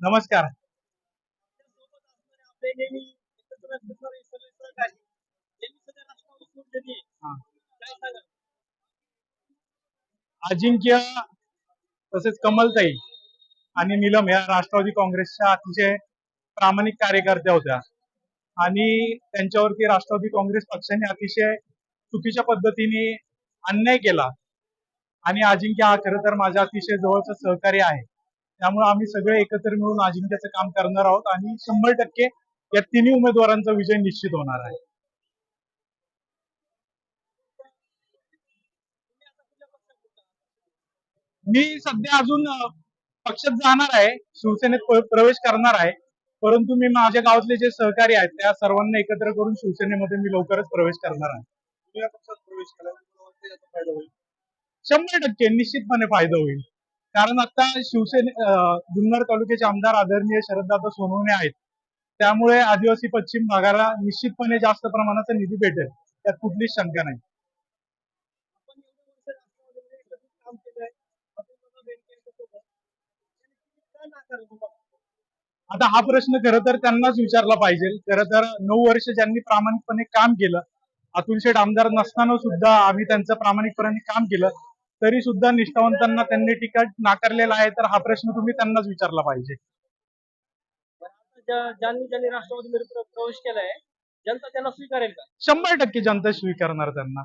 नमस्कार. हा. अजिंक्य तसेच कमलताई आणि नीलम या राष्ट्रवादी काँग्रेसच्या अतिशय प्रामाणिक कार्यकर्त्या होत्या. आणि त्यांच्यावरती राष्ट्रवादी काँग्रेस पक्षाने अतिशय चुकीच्या पद्धतीने अन्याय केला. आणि अजिंक्य हा खरं तर माझ्या अतिशय जवळचा सहकारी आहे. त्यामुळे आम्ही सगळे एकत्र मिळून अजिंक्यचं काम करणार आहोत आणि शंभर टक्के या तिन्ही उमेदवारांचा विजय निश्चित होणार आहे. मी सध्या अजून पक्षात जाणार आहे शिवसेनेत प्रवेश करणार आहे परंतु मी माझ्या गावातले जे सहकारी आहेत त्या सर्वांना एकत्र करून शिवसेनेमध्ये मी लवकरच प्रवेश करणार आहे. शंभर टक्के निश्चितपणे फायदा होईल. कारण आता शिवसेने जुन्नर तालुक्याचे आमदार आदरणीय शरददादा सोनवणे आहेत. त्यामुळे आदिवासी पश्चिम भागाला निश्चितपणे जास्त प्रमाणाचा निधी भेटेल. त्यात कुठलीच शंका नाही. आता हा प्रश्न खरं तर त्यांनाच विचारला पाहिजे. खरं तर नऊ वर्ष ज्यांनी प्रामाणिकपणे काम केलं अतुल शेठ आमदार नसताना सुद्धा आम्ही त्यांचं प्रामाणिकपणे काम केलं. तरी सुद्धा निष्ठावंतांना त्यांनी तिकीट नाकारलेला आहे तर हा प्रश्न तुम्ही त्यांनाच विचारला पाहिजे. ज्यांनी प्र- प्रवेश केलाय जनता त्यांना स्वीकारेल का? शंभर टक्के जनता स्वीकारणार त्यांना.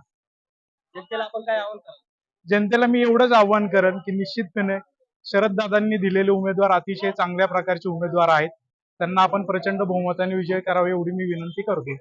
जनतेला आपण काय आव्हान जनतेला मी एवढंच आव्हान करेन की निश्चितपणे शरद दादांनी दिलेले उमेदवार अतिशय चांगल्या प्रकारचे उमेदवार आहेत. त्यांना आपण प्रचंड बहुमताने विजय करावे एवढी मी विनंती करतो.